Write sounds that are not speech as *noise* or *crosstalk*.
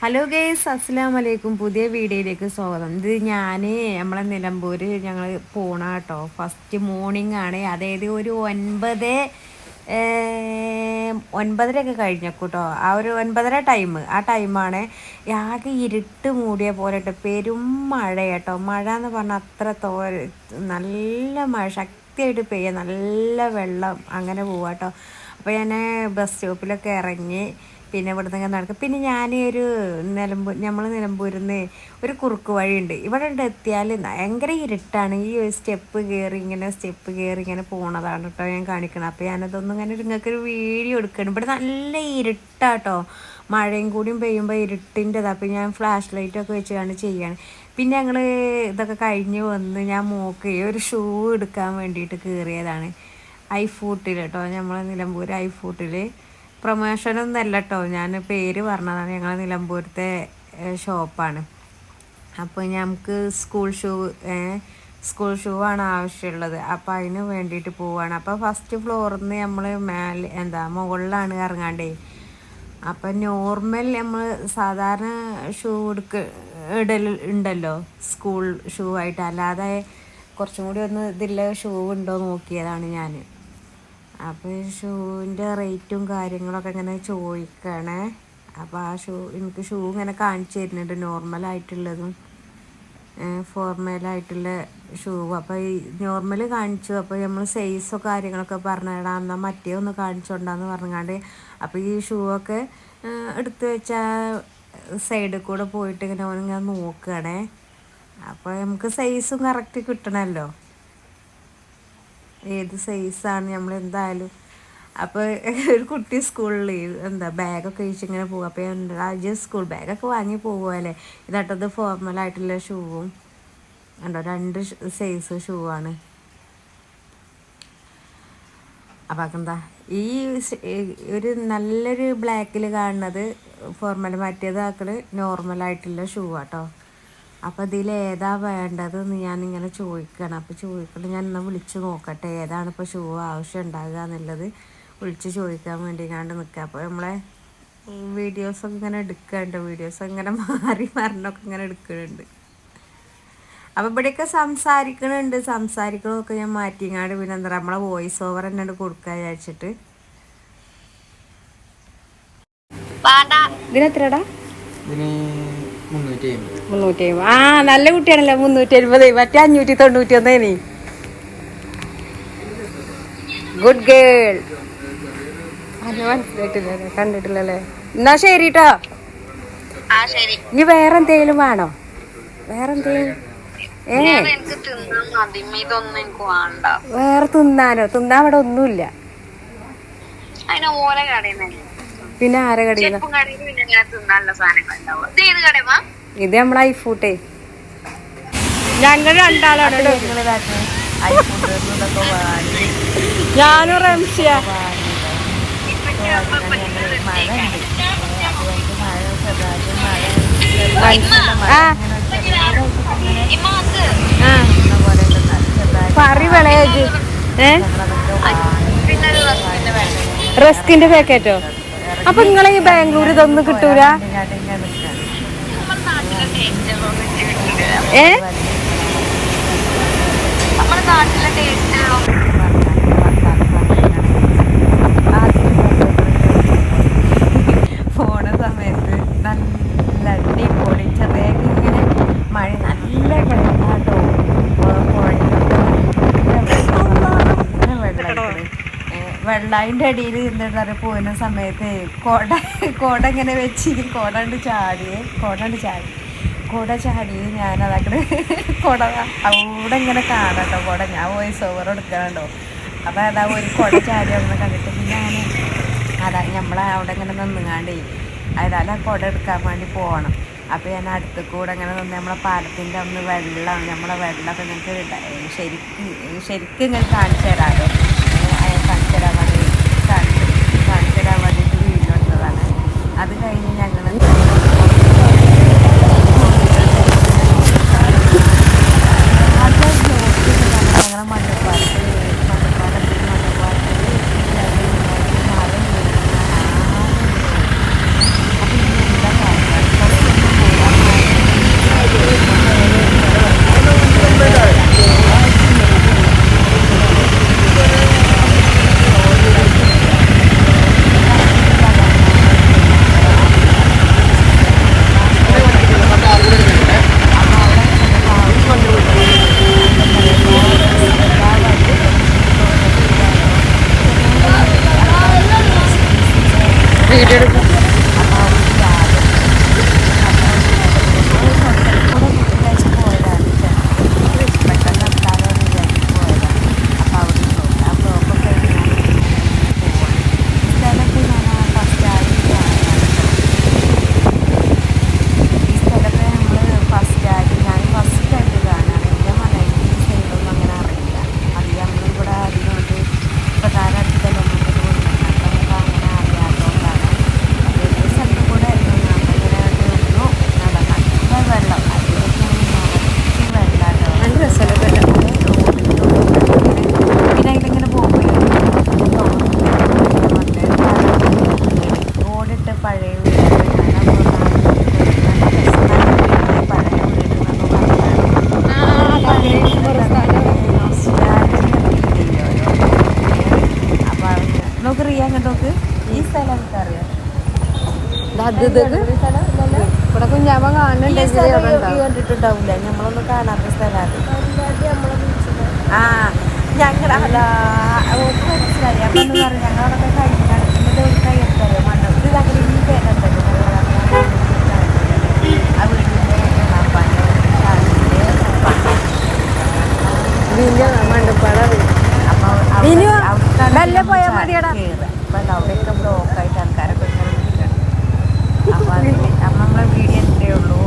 Hello guys അസ്സാം വലൈക്കും പുതിയ വീഡിയോയിലേക്ക് സ്വാഗതം. ഇത് ഞാൻ നമ്മളെ നിലമ്പൂർ ഞങ്ങൾ പോണ കേട്ടോ ഫസ്റ്റ് മോർണിംഗ് ആണ്. അതായത് ഒരു ഒൻപത് ഒൻപതരയൊക്കെ കഴിഞ്ഞേക്കൂട്ടോ. ആ ഒരു ഒൻപതര ടൈം ആ ടൈമാണ് ആകെ ഇരുട്ട് മൂടിയ പോലെ കേട്ടോ പെരും മഴ കേട്ടോ മഴ എന്ന് പറഞ്ഞാൽ അത്ര തോ നല്ല മഴ ശക്തിയായിട്ട് പെയ്യുക നല്ല വെള്ളം അങ്ങനെ പോവാട്ടോ. അപ്പോൾ ഞാൻ ബസ് സ്റ്റോപ്പിലൊക്കെ ഇറങ്ങി പിന്നെ ഇവിടുന്ന് ഇങ്ങനെ നടക്കും. പിന്നെ ഞാൻ ഒരു നിലമ്പൂർ നമ്മൾ നിലമ്പൂരിൽ നിന്ന് ഒരു കുറുക്ക് വഴിയുണ്ട്. ഇവിടെ ഉണ്ട് എത്തിയാൽ ഭയങ്കര ഇരുട്ടാണ്. ഈ ഒരു സ്റ്റെപ്പ് കയറി ഇങ്ങനെ സ്റ്റെപ്പ് കയറി ഇങ്ങനെ പോണതാണ് കേട്ടോ ഞാൻ കാണിക്കണം. അപ്പോൾ ഞാനതൊന്നും ഇങ്ങനെ നിങ്ങൾക്കൊരു വീഡിയോ എടുക്കണം. ഇവിടെ നല്ല ഇരുട്ടാട്ടോ. മഴയും കൂടിയും പെയ്യുമ്പോൾ ഇരുട്ടിന്റെതാണ് അപ്പോൾ ഞാൻ ഫ്ലാഷ് ലൈറ്റൊക്കെ വെച്ചാണ് ചെയ്യാണ്. പിന്നെ ഞങ്ങൾ ഇതൊക്കെ കഴിഞ്ഞ് വന്ന് ഞാൻ മോക്ക് ഒരു ഷൂ എടുക്കാൻ വേണ്ടിയിട്ട് കയറിയതാണ് ഐഫൂട്ടിൽ കേട്ടോ നമ്മൾ നിലമ്പൂർ ഐഫൂട്ടിൽ പ്രൊമോഷനൊന്നും അല്ല കേട്ടോ ഞാൻ പേര് പറഞ്ഞതാണ്. ഞങ്ങൾ നിലമ്പൂരത്തെ ഷോപ്പാണ്. അപ്പോൾ ഞങ്ങൾക്ക് സ്കൂൾ ഷൂ സ്കൂൾ ഷൂ ആണ് ആവശ്യമുള്ളത്. അപ്പോൾ അതിന് വേണ്ടിയിട്ട് പോവാണ്. അപ്പോൾ ഫസ്റ്റ് ഫ്ലോറിൽ നിന്ന് നമ്മൾ മേലെ എന്താ മുകളിലാണ് ഇറങ്ങാണ്ടേ. അപ്പം നോർമൽ നമ്മൾ സാധാരണ ഷൂ എടുക്ക ഇടൽ ഉണ്ടല്ലോ സ്കൂൾ ഷൂ ആയിട്ട്. അല്ലാതെ കുറച്ചും കൂടി ഒന്ന് ഇതില്ല ഷൂ ഉണ്ടോ നോക്കിയതാണ് ഞാൻ അപ്പോൾ ഷൂവിന്റെ റേറ്റും കാര്യങ്ങളൊക്കെ ഇങ്ങനെ ചോദിക്കണേ. അപ്പോൾ ആ ഷൂ എനിക്ക് ഷൂ ഇങ്ങനെ കാണിച്ചു തരുന്നുണ്ട്. നോർമലായിട്ടുള്ളതും ഫോർമലായിട്ടുള്ള ഷൂ. അപ്പോൾ ഈ നോർമൽ കാണിച്ചു. അപ്പോൾ നമ്മൾ സൈസോ കാര്യങ്ങളൊക്കെ പറഞ്ഞിടാം എന്നാൽ മറ്റേ ഒന്ന് കാണിച്ചോണ്ടാന്ന് പറഞ്ഞാണ്ട് അപ്പോൾ ഈ ഷൂ ഒക്കെ എടുത്ത് വെച്ചാൽ സൈഡിൽ കൂടെ പോയിട്ട് ഇങ്ങനെ ഓനിങ്ങനെ നോക്കുകയാണേ അപ്പോൾ നമുക്ക് സൈസും കറക്റ്റ് കിട്ടണമല്ലോ ഏത് സൈസാണ് നമ്മൾ എന്തായാലും അപ്പോൾ *laughs* ഒരു കുട്ടി സ്കൂളിൽ എന്താ ബാഗൊക്കെ ഇങ്ങനെ പോകും അപ്പോൾ ആദ്യം സ്കൂൾ ബാഗൊക്കെ വാങ്ങി പോകുമല്ലേ ഇതാട്ടത് ഫോർമലായിട്ടുള്ള ഷൂവും ഉണ്ടോ രണ്ട് സൈസ് ഷൂ ആണ്. അപ്പം എന്താ ഈ ഒരു നല്ലൊരു ബ്ലാക്കിൽ കാണുന്നത് ഫോർമൽ മാറ്റിയത് ആക്കൾ നോർമലായിട്ടുള്ള ഷൂ ആട്ടോ അപ്പം ഇതിൽ ഏതാ വേണ്ടത് എന്ന് ഞാനിങ്ങനെ ചോദിക്കണം. അപ്പോൾ ചോദിക്കണം ഞാൻ ഇന്ന് വിളിച്ച് നോക്കട്ടെ ഏതാണ് ഇപ്പോൾ ഷൂ ആവശ്യം ഉണ്ടാകുക എന്നുള്ളത് വിളിച്ച് ചോദിക്കാൻ വേണ്ടി കണ്ട് നിൽക്കുക അപ്പോൾ നമ്മളെ വീഡിയോസൊക്കെ ഇങ്ങനെ എടുക്കുന്നുണ്ട് വീഡിയോസ് ഇങ്ങനെ മാറി മരണമൊക്കെ ഇങ്ങനെ എടുക്കുന്നുണ്ട് അപ്പോൾ ഇവിടെയൊക്കെ സംസാരിക്കണുണ്ട്. സംസാരിക്കണമൊക്കെ ഞാൻ മാറ്റിങ്ങാണ്ട് പിന്നെ എന്താ പറയുക നമ്മളെ വോയിസ് ഓവർ തന്നെ കൊടുക്കുക വിചാരിച്ചിട്ട്. ഇതിനെത്രടാ ഇതിന് മുന്നൂറ്റി അമ്പത് ആ നല്ല കുട്ടിയാണല്ലോ മുന്നൂറ്റി അമ്പത് മറ്റേ അഞ്ഞൂറ്റി തൊണ്ണൂറ്റി ഒന്നേനി ഗുഡ് ഗേൾ അല്ല മനസ്സിലായിട്ടില്ലല്ലേ കണ്ടിട്ടില്ലല്ലേ? എന്നാ ശരി കേട്ടോ ആ ശരി. ഇനി വേറെ എന്തെങ്കിലും വേണോ? വേറെ എന്തേലും ഏ? എനിക്ക് തിന്നാൻ മതി. ഇതൊന്നും എനിക്ക് വേണ്ട. വേറെ തിന്നാനോ? തിന്നാൻ ഇവിടെ ഒന്നുമില്ല. പിന്നെ ആരെ ഉണ്ടാവുക ഇത് നമ്മളെ ഐഫൂട്ടേ. ഞങ്ങൾ രണ്ടാളാണ് ഞാനും റംസിയ. പറി വിളയാജ്. ഏ? റസ്കിന്റെ പാക്കറ്റോ? അപ്പൊ നിങ്ങളെ ഈ ബാംഗ്ലൂർ ഇതൊന്നും കിട്ടൂല? ഏ? നമ്മുടെ നാട്ടിലെ ടേസ്റ്റുകളോ പോണ സമയത്ത് നല്ല അടിപൊളി ചെറിയൊക്കെ ഇങ്ങനെ മഴ നല്ല വെള്ളാട്ടോ വെള്ളായിന്റെ അടിയിൽ എന്താ പറയുക പോകുന്ന സമയത്ത് കോട കോട ഇങ്ങനെ വെച്ച് കോടണ്ട് ചാടിയേ കോടണ്ട് ചാടി. കോട ചാടി ഞാൻ അതങ്ങട് കോട അവിടെ ഇങ്ങനെ കാണട്ടോ കോട. ഞാൻ വോയിസ് ഓവർ എടുക്കണുണ്ടോ. അപ്പം അതാ ഒരു കോട ചാടി അവിടെ കണ്ടിട്ട് പിന്നെ ഞാൻ അതാ നമ്മളെ അവിടെ ഇങ്ങനെ നിന്നുങ്ങാണ്ടേ അതായത് ആ കുട എടുക്കാൻ വേണ്ടി പോകണം അപ്പോൾ ഞാൻ അടുത്ത് കൂടെ അങ്ങനെ നിന്ന് നമ്മളെ പാലത്തിന്റെ അന്ന് വെള്ളം നമ്മളെ വെള്ളമൊക്കെ നിങ്ങൾക്ക് ശരിക്കും ശരിക്കും ഇങ്ങനെ കാണിച്ചു തരാമല്ലോ കാണിച്ചു തരാൻ വേണ്ടി കാണിച്ചു കാണിച്ചു തരാൻ വേണ്ടിയിട്ട് വീഡിയോ എടുത്തതാണ് അത് കഴിഞ്ഞ് ഞങ്ങൾ സാധ്യതകൾ ഇവിടെ കുഞ്ഞാമ കാണുന്നുണ്ടെങ്കിലുണ്ടാവില്ല നമ്മളൊന്നും കാണാത്ത സ്ഥലമാണ്. ആ ഞങ്ങൾ അല്ല മനസ്സിലായി. അപ്പം ഞങ്ങളവിടെ കഴിഞ്ഞിട്ട് കയ്യെടുത്തല്ലോ മണ്ണ്. ഒരു തകരി പേരുണ്ടല്ലോ മണ്ടിപ്പാട പോയാൽ മതിയടാ. ബ്ലോക്കായിട്ട് ആൾക്കാരൊക്കെ അപ്പോൾ നമ്മളെ വീഡിയോ ഇത്രയേ ഉള്ളൂ.